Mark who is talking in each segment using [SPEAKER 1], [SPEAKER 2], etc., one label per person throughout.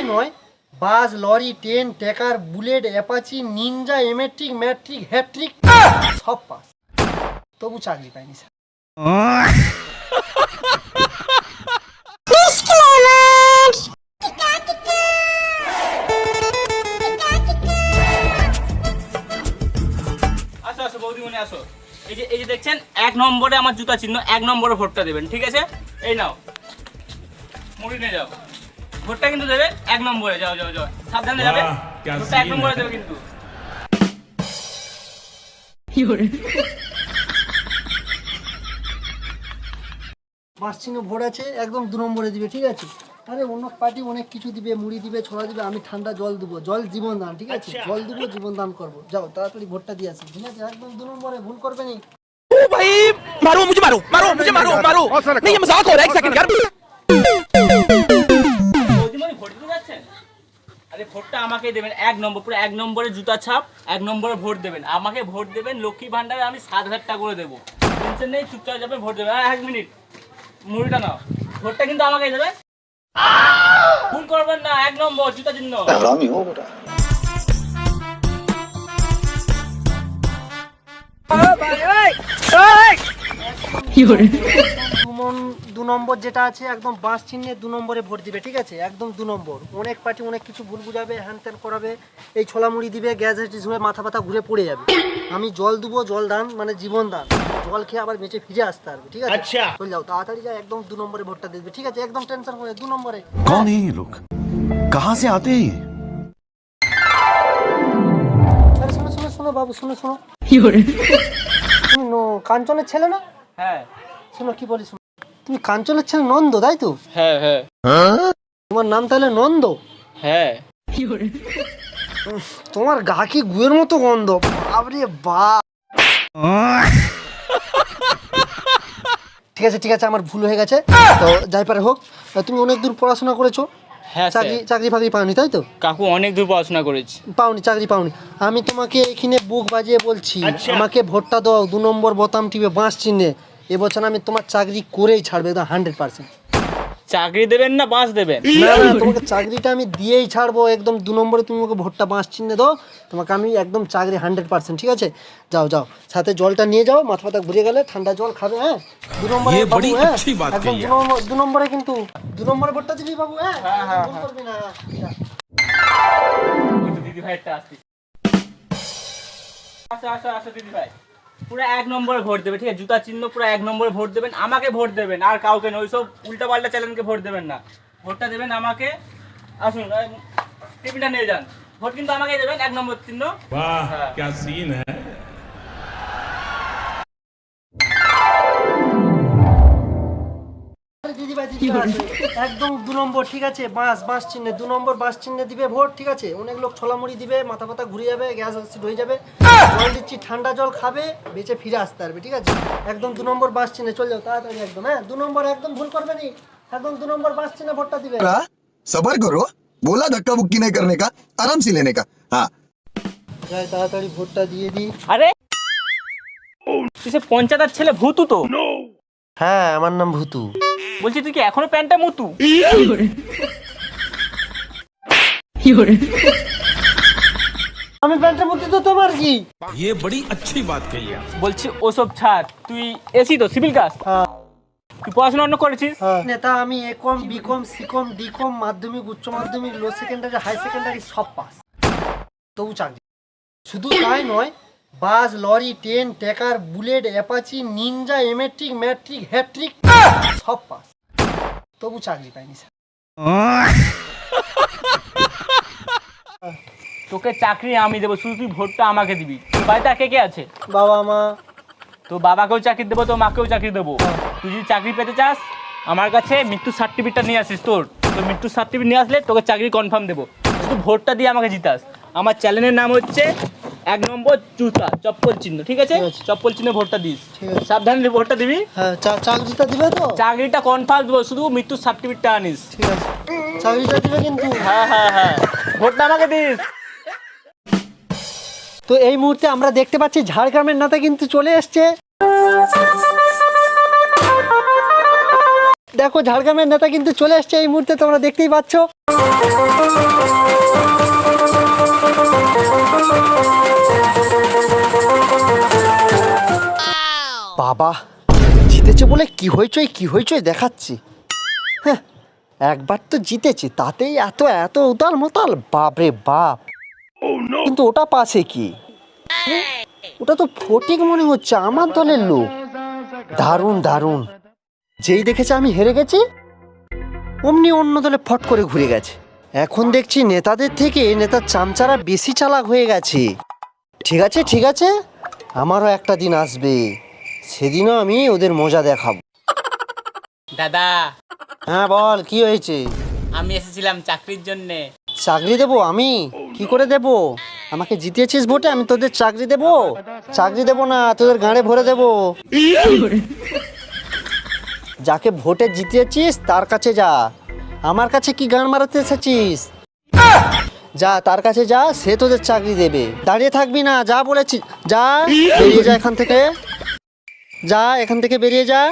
[SPEAKER 1] তাই নয় bus lorry, train, ট্যাকার, বুলেট, অ্যাপাচি, নিনজা, এমেট্রিক, ম্যাট্রিক হ্যাট্রিক সব পাস। তবু চাকরি পাইনি, স্যার।
[SPEAKER 2] এই যে দেখছেন, এক নম্বরে আমার জুতা চিহ্ন এক নম্বরে ভোটটা দেবেন, ঠিক আছে? এই নাও। মুড়ি নিয়ে যাও। ভোটটা কিন্তু দেবে এক নম্বরে যাও যাও যাও সাবধানে যাবে
[SPEAKER 3] বাহ, क्या
[SPEAKER 2] ভোটটা এক
[SPEAKER 3] scene
[SPEAKER 2] নম্বরে
[SPEAKER 3] है।
[SPEAKER 2] দেবে কিন্তু
[SPEAKER 1] বাস চিহ্ন ভোট আছে একদম দু নম্বরে দিবে ঠিক আছে আরে অন্য পার্টি অনেক কিছু দিবে মুড়ি দিবে ছোলা দিবে আমি ঠান্ডা জল দেবো জল জীবন দান ঠিক আছে জল দেবো জীবন দান করবো যাও তাড়াতাড়ি ভোটটা দিয়ে আসি ঠিক আছে একদম দু নম্বরে ভুল করবে নি
[SPEAKER 4] ओ भाई मारो मुझे मारो मारो मुझे मारो मारो नहीं ये मजाक हो रहा है एक सेकंड यार
[SPEAKER 2] আরে ভোটটা আমাকেই দেবেন। এক নম্বর পুরো এক নম্বরে জুতা ছাপ এক নম্বরে ভোট দেবেন। আমাকে ভোট দেবেন লক্ষ্মী ভান্ডারে আমি সাত হাজার টাকা করে দেবো। টেনশন নেই চুপচাপ যাবে ভোট দেবেন এক মিনিট মুড়িটা নাও। ভোটটা কিন্তু আমাকেই দেবে। ভুল করবেন না এক নম্বর জুতা চিহ্ন।
[SPEAKER 1] দু সুমন দু নম্বর যেটা আছে একদম বাঁশ চিহ্নে দু নম্বরে ভোট দিবে ঠিক আছে? একদম দু নম্বর। অনেক পার্টি অনেক কিছু ভুল বুঝাবে হ্যান ত্যান করাবে এই ছোলা মুড়ি দিবে গ্যাস হ্যাটিস হয়ে মাথা পাতা ঘুরে পড়ে যাবে। আমি জল দেবো জল দান মানে জীবন দান। জল খেয়ে আবার বেঁচে ফিরে আসতে পারবে ঠিক আছে?
[SPEAKER 3] আচ্ছা।
[SPEAKER 1] চলে যাও তাড়াতাড়ি যাও একদম দু নম্বরে ভোটটা দিবে ঠিক আছে? একদম টেনশন হয়ে দু নম্বরে।
[SPEAKER 5] কোন লোক কাহা সে
[SPEAKER 1] আতে শোনো শোনো শোনো বাবু শোনো শোনো কাঞ্চনের ছেলে না?
[SPEAKER 2] হ্যাঁ।
[SPEAKER 1] শোনো কি বলি শোনো তুমি কাঞ্চনের ছেলে নন্দ তাই তো?
[SPEAKER 2] হ্যাঁ হ্যাঁ।
[SPEAKER 1] তোমার নাম তাহলে নন্দ?
[SPEAKER 2] হ্যাঁ।
[SPEAKER 1] তোমার গা কি গুয়ের মতো গন্ধ? বাবরে বা ঠিক আছে ঠিক আছে আমার ভুল হয়ে গেছে। তো যাই পারে হোক তুমি অনেক দূর পড়াশোনা করেছ।
[SPEAKER 2] হ্যাঁ
[SPEAKER 1] চাকরি চাকরি ফাকরি পাওনি তাই তো?
[SPEAKER 2] কাকু অনেক দূর পড়াশোনা করেছি।
[SPEAKER 1] পাওনি চাকরি পাওনি। আমি তোমাকে এখানে বুক বাজিয়ে বলছি আমাকে ভোটটা দাও দু নম্বর বোতাম টিপে বাঁশ চিহ্নে। এবছর আমি তোমার চাকরি করেই ছাড়বে একদম হান্ড্রেড পার্সেন্ট
[SPEAKER 2] চাকরি দেবেন না বাঁশ দেবেন?
[SPEAKER 1] না তোমাকে চাকরিটা আমি দিয়েই ছাড়বো একদম দু নম্বরে তুমি আমাকে ভোটটা বাঁশ চিহ্নে দাও তোমাকে আমি একদম চাকরি হান্ড্রেড পার্সেন্ট ঠিক আছে? যাও যাও সাথে জলটা নিয়ে যাও মাথা ফাতা ঘুরে গেলে ঠান্ডা জল খাবে হ্যাঁ? দু নম্বরে বাবু হ্যাঁ? একদম দু নম্বরে কিন্তু দু নম্বরে ভোটটা দিবি বাবু হ্যাঁ? হ্যাঁ, হ্যাঁ, হ্যাঁ।
[SPEAKER 2] করবি দিদি ভাই একটা আসো আসো আসো দিদি ভাই পুরো এক নম্বরে ভোট দেবে ঠিক আছে জুতা চিহ্ন পুরো এক নম্বরে ভোট দেবেন আমাকে ভোট দেবেন আর কাউকে নয় ওইসব উল্টা পাল্টা চ্যানেলকে ভোট দেবেন না ভোটটা দেবেন আমাকে আসুন টিফিনটা নিয়ে যান ভোট কিন্তু আমাকে দেবেন এক নম্বর চিহ্ন
[SPEAKER 3] वाह क्या सीन है
[SPEAKER 1] আরে দিদি ভাই দিদি ভাই, একদম দু নম্বর ঠিক আছে বাঁশ বাঁশ চিহ্নে দু নম্বর বাঁশ চিহ্নে দিবে ভোট ঠিক আছে অনেক লোক ছোলা মুড়ি দিবে মাথা পাতা ঘুরে যাবে গ্যাস অ্যাসিড হয়ে যাবে জল দিচ্ছি ঠান্ডা জল খাবে বেঁচে ফিরে আসতে পারবে ঠিক আছে একদম দু নম্বর বাঁশ চিহ্নে চলে যাও তাড়াতাড়ি একদম হ্যাঁ দু নম্বর একদম ভুল করবে নি একদম দু নম্বর বাঁশ চিহ্নে ভোটটা দিবে
[SPEAKER 6] रहा सबर करो बोला धक्का बुक्की नहीं करने का आराम से लेने का हाँ
[SPEAKER 1] যাই তাড়াতাড়ি ভোটটা দিয়ে দিই
[SPEAKER 2] আরে তুই সে পঞ্চায়েতের ছেলে ভূতু তো
[SPEAKER 1] হ্যাঁ আমার নাম ভূতু
[SPEAKER 2] বলছি তুই কি এখনো প্যান্টটা মুতু
[SPEAKER 1] আমি প্যান্টের মধ্যে তো তোমার কি
[SPEAKER 4] ये बड़ी अच्छी बात कही आप
[SPEAKER 2] বলছি ওসব ছাড় তুই এসি তো সিভিল কাজ
[SPEAKER 1] হ্যাঁ
[SPEAKER 2] তুই পড়াশোনা অন্য করেছিস
[SPEAKER 1] নেতা আমি A com B com C com D com মাধ্যমিক উচ্চ মাধ্যমিক লো সেকেন্ডারি হাই সেকেন্ডারি সব পাস তবু চাকরি শুধু তাই নয় বাস লরি ট্রেন ট্যাকার বুলেট অ্যাপাচি নিনজা এমেট্রিক ম্যাট্রিক হ্যাট্রিক সব পাস। তবু চাকরি পাইনি স্যার।
[SPEAKER 2] তোকে চাকরি আমি দেবো শুধু তুই ভোটটা আমাকে দিবি। বাড়িতে আর কে কে আছে?
[SPEAKER 1] বাবা মা।
[SPEAKER 2] তো বাবাকেও চাকরি দেবো তো মাকেও চাকরি দেবো। তুই যদি চাকরি পেতে চাস আমার কাছে মৃত্যুর সার্টিফিকেটটা নিয়ে আসিস তোর। তোর মৃত্যুর সার্টিফিকেট নিয়ে আসলে তোকে চাকরি কনফার্ম দেবো। শুধু ভোটটা দিয়ে আমাকে জিতাস। আমার চ্যানেলের নাম হচ্ছে এক নম্বর জুতা চপ্পল চিহ্ন ঠিক আছে? চপ্পল চিহ্নে ভোটটা দিস। সাবধানে ভোটটা দিবি?
[SPEAKER 1] হ্যাঁ চাকরিটা দিবে তো?
[SPEAKER 2] চাকরিটা কনফার্ম দেবো শুধু মৃত্যুর সার্টিফিকেটটা আনিস।
[SPEAKER 1] ঠিক আছে। চাকরিটা দিবে কিন্তু।
[SPEAKER 2] হ্যাঁ হ্যাঁ হ্যাঁ। ভোটটা আমাকে দিস।
[SPEAKER 1] তো এই মুহূর্তে আমরা দেখতে পাচ্ছি ঝাড়গ্রামের নেতা কিন্তু চলে এসছে। দেখো ঝাড়গ্রামের নেতা কিন্তু চলে এসছে এই মুহূর্তে তোমরা দেখতেই পাচ্ছ। বাবা, জিতেছে বলে কি হয়েছে কি হয়েছে দেখাচ্ছি। হ্যাঁ একবার তো জিতেছি, তাতেই এত এত উতাল মোতাল, বাপরে বাপ। কিন্তু ওটা পাশে কি? ওটা তো ফটিক মনে হচ্ছে, আমার দলের লোক। দারুণ দারুণ। যেই দেখেছে আমি হেরে গেছি, অমনি অন্য দলে ফট করে ঘুরে গেছে। এখন দেখছি নেতাদের থেকে নেতার চামচারা বেশি চালাক হয়ে গেছে। ঠিক আছে ঠিক আছে, আমারও একটা দিন আসবে। সেদিনও আমি ওদের মজা দেখাবো।
[SPEAKER 2] দাদা।
[SPEAKER 1] হ্যাঁ বল কি হয়েছে?
[SPEAKER 2] আমি এসেছিলাম চাকরির জন্যে।
[SPEAKER 1] চাকরি দেবো আমি? কি করে দেব? আমাকে জিতিয়েছিস ভোটে আমি তোদের চাকরি দেব? চাকরি দেব না তোদের গাঁড়ে ভরে দেব। যাকে ভোটে জিতিয়েছিস তার কাছে যা। আমার কাছে কি গান মারাতে এসেছিস? যা তার কাছে যা সে তোদের চাকরি দেবে। দাঁড়িয়ে থাকবি না যা বলেছি যা। বেরিয়ে যা এখান থেকে। যা এখান থেকে বেরিয়ে যা।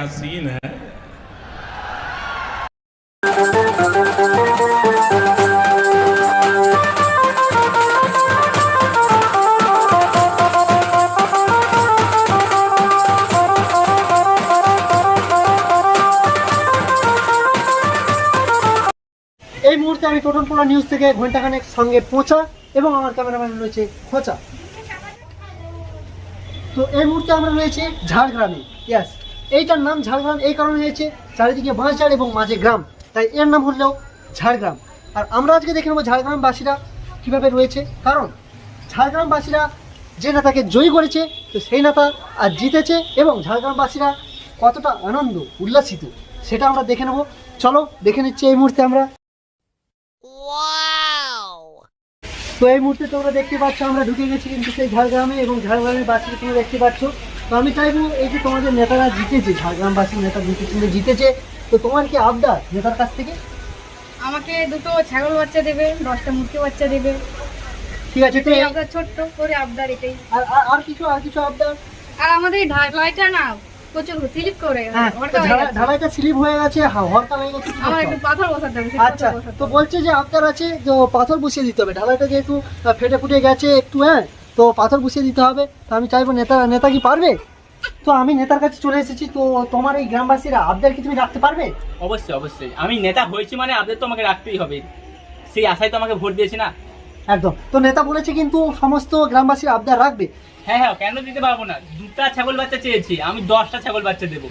[SPEAKER 3] क्या सीन है
[SPEAKER 1] এই মুহূর্তে আমি টোটনপোলা নিউজ থেকে ঘন্টাখানেক সঙ্গে পৌঁছা এবং আমার ক্যামেরাম্যান রয়েছে খোঁচা তো এই মুহূর্তে আমরা রয়েছে ঝাড়গ্রামে ইয়াস এইটার নাম ঝাড়গ্রাম এই কারণে হয়েছে চারিদিকে বাঁশঝাড় এবং মাঝে গ্রাম। তাই এর নাম হলো ঝাড়গ্রাম। আর আমরা আজকে দেখে নেব ঝাড়গ্রামবাসীরা কীভাবে রয়েছে। কারণ ঝাড়গ্রামবাসীরা যে নেতাকে জয়ী করেছে তো সেই নেতা আর জিতেছে এবং ঝাড়গ্রামবাসীরা কতটা আনন্দ উল্লাসিত সেটা আমরা দেখে নেব। চলো দেখে নিচ্ছি এই মুহূর্তে আমরা। তো এই মুহূর্তে তোমরা দেখতে পাচ্ছ আমরা ঢুকে গেছি কিন্তু সেই ঝাড়গ্রামে এবং ঝাড়গ্রামের বাসীকে তোমরা দেখতে পাচ্ছ। তো আমি চাইব এই যে তোমাদের নেতারা জিতেছে ঝাড়গ্রামবাসীর নেতা জিতেছে জিতেছে তো তোমার কি আবদার নেতার কাছ থেকে?
[SPEAKER 7] আমাকে দুটো ছাগল বাচ্চা দেবে দশটা মুরগি বাচ্চা দেবে।
[SPEAKER 1] ঠিক আছে তো
[SPEAKER 7] আবদার ছোট্ট করে আবদার এটাই।
[SPEAKER 1] আর আর- কিছু আর কিছু আবদার?
[SPEAKER 7] আর আমাদের ঢালাইটা না প্রচুর স্লিপ করে
[SPEAKER 1] হ্যাঁ
[SPEAKER 7] হয়ে।
[SPEAKER 1] ঢালাইটা স্লিপ হয়ে গেছে হা- হরকা হয়ে গেছে
[SPEAKER 7] আমার একটু
[SPEAKER 1] হবে?
[SPEAKER 7] পাথর বসাতে হবে
[SPEAKER 1] আচ্ছা তো বলছে যে আবদার আছে তো পাথর বসিয়ে দিতে হবে ঢালাইটা যেহেতু ফেটে ফুটে গেছে একটু হ্যাঁ তো পাথর বসিয়ে দিতে হবে। তো আমি চাইব নেতা নেতা কি পারবে? তো আমি নেতার কাছে চলে এসেছি। তো তোমার এই গ্রামবাসীরা আবদার কি তুমি রাখতে পারবে?
[SPEAKER 2] অবশ্যই অবশ্যই। আমি নেতা হয়েছি মানে আবদার তো আমাকে রাখতেই হবে। সেই আশায় তো আমাকে ভোট দিয়েছি না।
[SPEAKER 1] একদম। তো নেতা বলেছে কিন্তু সমস্ত গ্রামবাসীর আবদার রাখবে।
[SPEAKER 2] হ্যাঁ হ্যাঁ কেন দিতে পারব না? দুটা ছাগল বাচ্চা চেয়েছি আমি দশটা ছাগল বাচ্চা দেবো।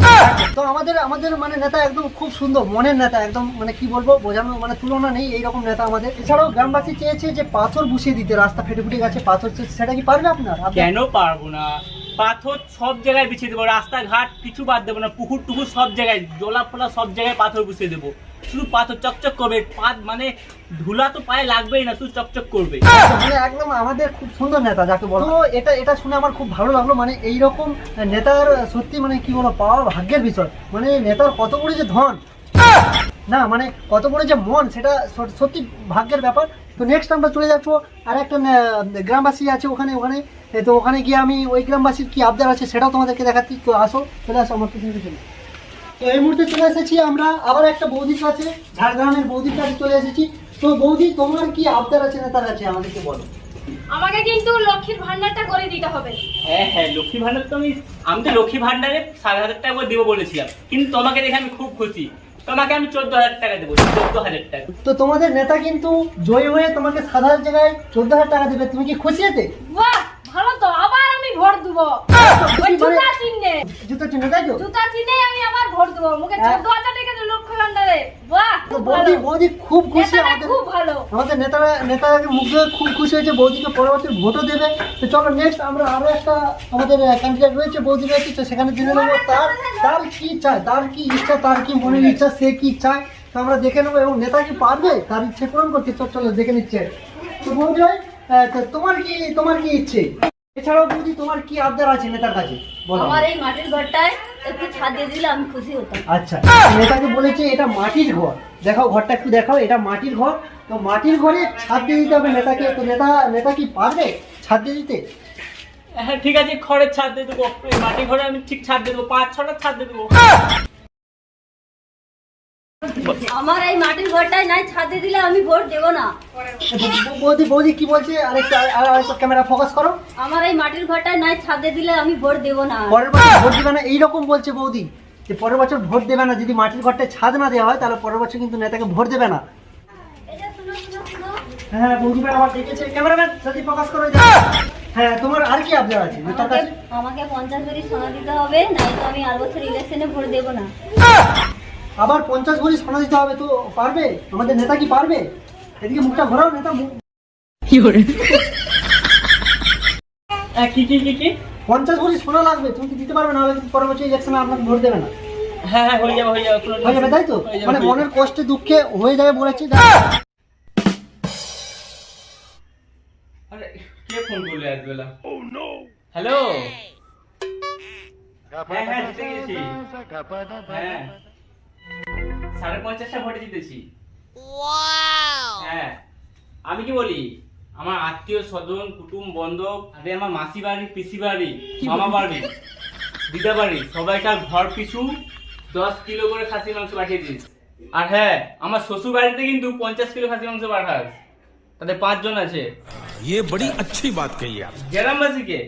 [SPEAKER 1] তো আমাদের আমাদের মানে নেতা একদম খুব সুন্দর মনের নেতা একদম মানে কি বলব বোঝানো মানে তুলনা নেই এইরকম নেতা আমাদের। এছাড়াও গ্রামবাসী চেয়েছে যে পাথর বসিয়ে দিতে রাস্তা ফেটে ফুটে গেছে পাথর সেটা কি পারবে আপনার?
[SPEAKER 2] কেন পারব না? পাথর সব জায়গায় বিছিয়ে দেবো রাস্তাঘাট কিছু বাদ দেবো না পুকুর টুকুর সব জায়গায় জোলা ফোলা সব জায়গায় পাথর বসিয়ে দেবো। শুধু পাথর চকচক করবে, পা মানে ধুলা তো পায়ে লাগবেই না, শুধু চকচক করবে।
[SPEAKER 1] মানে একদম আমাদের খুব সুন্দর নেতা, যাকে বলো। তো এটা এটা শুনে আমার খুব ভালো লাগল মানে এই রকম নেতার সত্যি মানে কি বলো, পাওয়া ভাগ্যের বিষয়। মানে নেতার কত বড় যে ধন। না মানে কত বড় যে মন, সেটা সত- সত্যি ভাগ্যের ব্যাপার। তো নেক্সট আমরা চলে যাচ্ছ আর একটা গ্রামবাসী আছে ওখানে ওখানে। তো ওখানে গিয়ে আমি ওই গ্রামবাসীর কি আবদার আছে সেটাও তোমাদেরকে দেখাচ্ছি, তো আসো, চলে আসো, আমার পিছনে পিছনে। তো এই মুহূর্তে চলে এসেছি আমরা আবার একটা বৌদির কাছে ঝাড়গ্রামের বৌদির কাছে চলে এসেছি। তো বৌদি তোমার কি আবদার আছে নেতার কাছে আমাদেরকে বলো।
[SPEAKER 7] আমাকে কিন্তু লক্ষ্মীর ভান্ডারটা করে দিতে হবে।
[SPEAKER 2] হ্যাঁ হ্যাঁ লক্ষ্মী ভান্ডার তো আমি আমি তো লক্ষ্মী ভান্ডারে সাত হাজার টাকা করে দেবো বলেছিলাম। কিন্তু তোমাকে দেখে আমি খুব খুশি। তোমাকে আমি চোদ্দ হাজার টাকা দেবো চোদ্দ হাজার টাকা।
[SPEAKER 1] তো তোমাদের নেতা কিন্তু জয়ী হয়ে তোমাকে সাধারণ জায়গায় চোদ্দ হাজার টাকা দেবে। তুমি কি খুশি এতে?
[SPEAKER 7] বাহ ভালো তো আবার ভোট দেবো। ওই জুতা চিহ্নে
[SPEAKER 1] জুতো চিহ্ন তাই তো?
[SPEAKER 7] জুতা চিহ্নে আমি আবার ভোট দেবো। মুখে
[SPEAKER 1] হ্যাঁ।
[SPEAKER 7] চোদ্দ হাজার টাকা লক্ষ্মী ভান্ডারে। বাহ
[SPEAKER 1] বৌদি বৌদি খুব খুশি আমাদের।
[SPEAKER 7] খুব ভালো।
[SPEAKER 1] আমাদের নেতারা নেতাকে মুগ্ধ হয়ে খুব খুশি হয়েছে বৌদিকে পরের বছর ভোটও দেবে। তো চলো নেক্সট আমরা আরও একটা আমাদের ক্যান্ডিডেট রয়েছে বৌদি রয়েছে তো সেখানে জেনে নেব তার তার কি চায়? তার কি ইচ্ছা তার কি মনের ইচ্ছা সে কি চায়? তো আমরা দেখে নেব এবং নেতা কি পারবে? তার ইচ্ছে পূরণ করতে চলো দেখে নিচ্ছে। তো বৌদি ভাই, তোমার কি তোমার কি ইচ্ছে? এছাড়াও বৌদি তোমার কি আবদার আছে নেতার কাছে? বলো।
[SPEAKER 8] আমার এই মাটির ঘরটায় একটু ছাদ দিয়ে দিলে আমি খুশি হতাম।
[SPEAKER 1] আচ্ছা নেতাকে বলেছে এটা মাটির ঘর। দেখাও ঘরটা একটু দেখাও এটা মাটির ঘর। তো মাটির ঘরে ছাদ দিয়ে দিতে হবে নেতাকে। তো নেতা নেতা কি পারবে ছাদ দিয়ে দিতে?
[SPEAKER 2] হ্যাঁ ঠিক আছে খড়ের ছাদ দিয়ে দেবো। এই মাটি ঘরে আমি ঠিক ছাদ দিয়ে দেবো। পাঁচ ছটা ছাদ দিয়ে দেবো।
[SPEAKER 8] আমার এই মাটির ঘরটায় নাই ছাদ দিলে আমি ভোট দেবো না।
[SPEAKER 1] বৌদি বৌদি কি বলছে? আরেকটা আর আরেকটা ক্যামেরা ফোকাস করো।
[SPEAKER 8] আমার এই মাটির ঘরটায় নাই ছাদ দিলে আমি ভোট দেবো না।
[SPEAKER 1] পরের বছর ভোট দেবে না এইরকম বলছে বৌদি। যে পরের বছর ভোট দেবে না যদি মাটির ঘরটায় ছাদ না দেওয়া হয় তাহলে পরের বছর কিন্তু নেতাকে ভোট দেবে না।
[SPEAKER 8] এই যে শুনো, শুনো, শুনো।
[SPEAKER 1] হ্যাঁ বৌদি আবার ক্যামেরাম্যান যদি ফোকাস করো হ্যাঁ তোমার আর কি আবদার আছে? নেতার
[SPEAKER 8] আমাকে
[SPEAKER 1] কাছে
[SPEAKER 8] আমাকে পঞ্চাশ ভরি সোনা দিতে হবে নাই তো আমি আর বছর ইলেকশনে ভোট দেবো না।
[SPEAKER 1] আবার পঞ্চাশ ভরি সোনা দিতে হবে তো পারবে? আমাদের নেতা কি পারবে? এদিকে মুখটা ঘোরাও নেতা মুখ
[SPEAKER 2] হ্যাঁ কি কি কি কি?
[SPEAKER 1] পঞ্চাশ ভরি সোনা লাগবে তুমি কি দিতে পারবে না হলে বছর ইলেকশনে আপনাকে ভোট দেবে না।
[SPEAKER 2] হ্যাঁ হ্যাঁ হয়ে যাবে হয়ে যাবে
[SPEAKER 1] হয়ে যাবে তাই তো? মানে মনের কষ্টে দুঃখে হয়ে যাবে বলেছি
[SPEAKER 2] আরে কে ফোন করল এক বেলা হ্যালো হ্যাঁ হ্যাঁ জিতে গেছি। হ্যাঁ। সাড়ে পঞ্চাশটা ভোটে জিতেছি হ্যাঁ আমি কি বলি আমার আত্মীয় স্বজন কুটুম বন্ধব আরে আমার মাসি বাড়ি পিসি বাড়ি মামা বাড়ি দিদা বাড়ি সবাইকার ঘর পিছু দশ কিলো করে খাসি মাংস পাঠিয়ে দিস আর হ্যাঁ আমার শ্বশুর বাড়িতে কিন্তু পঞ্চাশ কিলো খাসি মাংস পাঠাস তাদের পাঁচজন আছে
[SPEAKER 4] ये बड़ी अच्छी बात कही आप
[SPEAKER 2] গ্রামবাসীকে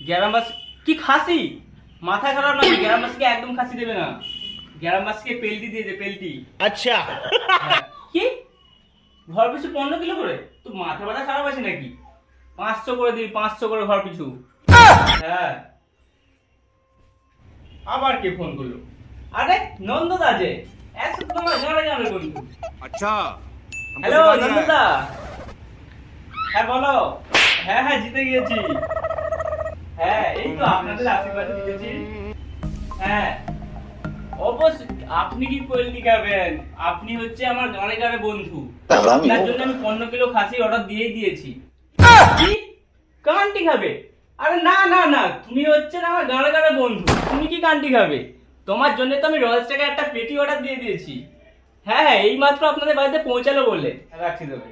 [SPEAKER 2] গ্রামবাসী কি খাসি মাথা খারাপ না গ্রামবাসীকে একদম খাসি দেবে না গ্যারাম মাছকে পেলটি দিয়ে দে পেলটি। আচ্ছা। কি? ঘর পিছু পনেরো কিলো করে? তো মাথা ব্যথা খারাপ আছে নাকি? পাঁচশো করে দিবি পাঁচশো করে ঘর পিছু। হ্যাঁ। আবার কে ফোন করল? আরে নন্দদা যে। হ্যালো হ্যাঁ বলো। হ্যাঁ হ্যাঁ জিতে গিয়েছি। হ্যাঁ এই তো আপনাদের আশীর্বাদ জিতেছি হ্যাঁ। অবশ্যই আপনি কি কোয়েলটি খাবেন আপনি হচ্ছে আমার গানে গানে বন্ধু। তার জন্য আমি পনেরো কিলো খাসি অর্ডার দিয়ে দিয়েছি। কি? কান্টি খাবে আরে না না না তুমি হচ্ছে না আমার গানে গানে বন্ধু। তুমি কি কান্টি খাবে তোমার জন্য তো আমি রয়্যাল স্টাকে একটা পেটি অর্ডার দিয়ে দিয়েছি। হ্যাঁ হ্যাঁ এই মাত্র আপনাদের বাড়িতে পৌঁছালো বলে। রাখছি তবে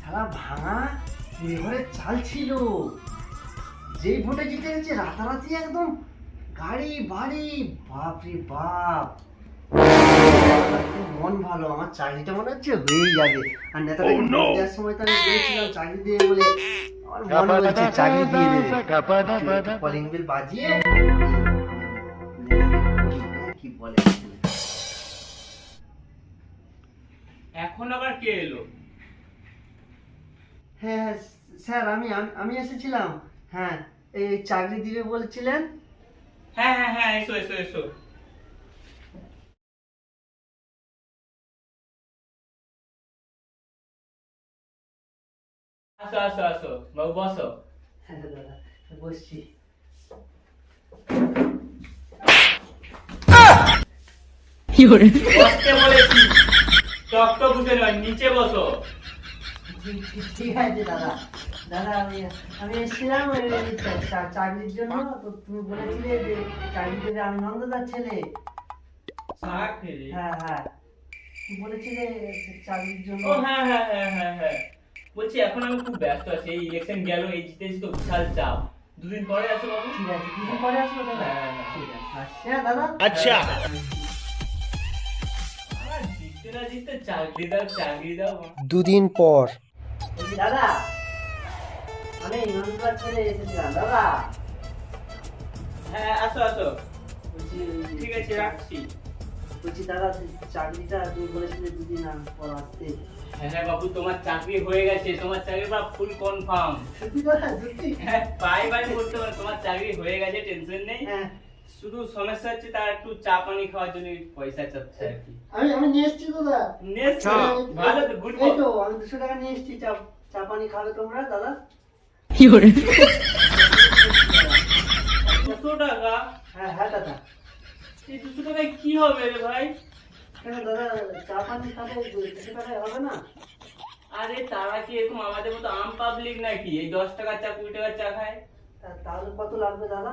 [SPEAKER 1] সারা ভাঙা ঘরের চাল ছিল। যেই ভোটে জিতে গেছে রাতারাতি একদম গাড়ি বাড়ি। বাপরে বাপ। মন ভালো আমার চাকরিটা মনে হচ্ছে হয়েই যাবে। আর নেতাটা দেওয়ার সময় তো আমি বলেছিলাম চাকরি দিয়ে বলে। আমার মনে হচ্ছে চাকরি দিয়ে দেবে। কলিং বেল বাজিয়ে। কি বলে?
[SPEAKER 2] এখন আবার কে এলো?
[SPEAKER 1] হ্যাঁ স্যার আমি আমি- আমি এসেছিলাম। হ্যাঁ এই চাকরি দিবে বলছিলেন?
[SPEAKER 2] হ্যাঁ হ্যাঁ হ্যাঁ এসো এসো এসো। আসো আসো আসো বাবু বসো।
[SPEAKER 1] হ্যাঁ দাদা বসছি।
[SPEAKER 2] বসতে বলেছি। শক্ত বুঝে নয় নিচে বসো।
[SPEAKER 1] ঠিক আছে দাদা। দাদা আমি আমি এসেছিলাম চাকরির জন্য। তো তুমি বলেছিলে যে চাকরিতে আমি নন্দদার ছেলে। হ্যাঁ হ্যাঁ। বলেছিলে চাকরির জন্য।
[SPEAKER 2] হ্যাঁ হ্যাঁ হ্যাঁ হ্যাঁ হ্যাঁ। বলছি এখন আমি খুব ব্যস্ত আছি। এই ইলেকশন গেল এই জিতে তো বিশাল চাপ। দুদিন পরে আসো
[SPEAKER 1] ঠিক আছে দুদিন পরে আসো দাদা।
[SPEAKER 2] হ্যাঁ, হ্যাঁ,
[SPEAKER 1] ঠিক আছে। দাদা।
[SPEAKER 2] আচ্ছা।
[SPEAKER 1] দুদিন পর। দাদা আমি ছেলে এসেছিলাম দাদা।
[SPEAKER 2] হ্যাঁ আসো আসো। ঠিক আছে রাখছি।
[SPEAKER 1] বলছি দাদা চাকরিটা তুমি বলেছিলে দুদিন পর আসতে।
[SPEAKER 2] হ্যাঁ বাবু তোমার চাকরি হয়ে গেছে তোমার চাকরি বা ফুল কনফার্ম
[SPEAKER 1] সত্যি কথা সত্যি?
[SPEAKER 2] হ্যাঁ বাই বাই বলতে পারো তোমার চাকরি হয়ে গেছে টেনশন নেই।
[SPEAKER 1] হ্যাঁ।
[SPEAKER 2] শুধু সমস্যা হচ্ছে তার একটু চা পানি খাওয়ার জন্য পয়সা চাচ্ছে আর কি।
[SPEAKER 1] আমি আমি নিয়ে এসেছি দাদা
[SPEAKER 2] নেক্সট ভালো তো গুড
[SPEAKER 1] এই তো আমি দুশো টাকা নিয়ে এসেছি চা চা পানি খাবে তোমরা দাদা। কি করে?
[SPEAKER 2] দুশো টাকা?
[SPEAKER 1] হ্যাঁ হ্যাঁ দাদা।
[SPEAKER 2] এই দুশো টাকায় কি হবে রে ভাই?
[SPEAKER 1] কেন দাদা চা পানি খাবে দুশো টাকায় হবে না?
[SPEAKER 2] আরে তারা কি এরকম আমাদের মতো আম পাবলিক নাকি? এই দশ টাকার চা কুড়ি টাকার চা খায়?
[SPEAKER 1] তাহলে কত লাগবে দাদা?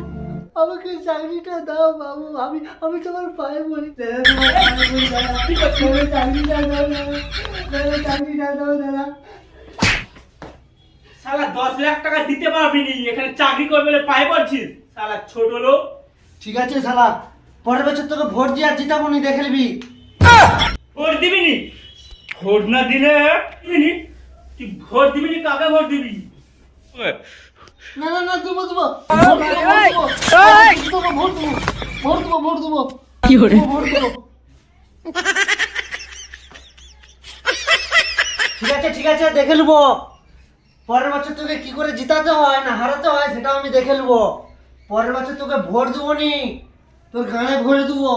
[SPEAKER 1] আমাকে চাকরিটা দাও বাবু আমি আমি তোমার পায়ে বলি চাকরিটা দাও দাদা চাকরিটা দাও দাদা
[SPEAKER 2] শালা দশ লাখ টাকা দিতে পারবি নি এখানে চাকরি করবে বলে পায়ে পড়ছিস শালা ছোট লোক
[SPEAKER 1] ঠিক আছে শালা পরের বছর তোকে ভোট দিয়ে আর জিতাবো নি দেখে নিবি
[SPEAKER 2] ভোট দিবি নি ভোট না দিলে দিবি নি তুই ভোট দিবি নি কাকে ভোট দিবি
[SPEAKER 1] না না না দেবো দেবো ভোট দেবো ভোট দেবো ভোট দেবো ভোট দেবো। কি করে ভোট দেবো। ঠিক আছে ঠিক আছে দেখে নেব পরের বছর তোকে কি করে জিতাতে হয় না হারাতে হয় সেটাও আমি দেখে নেব পরের বছর তোকে ভোট দেবো নি তোর গানে ভরে দেবো।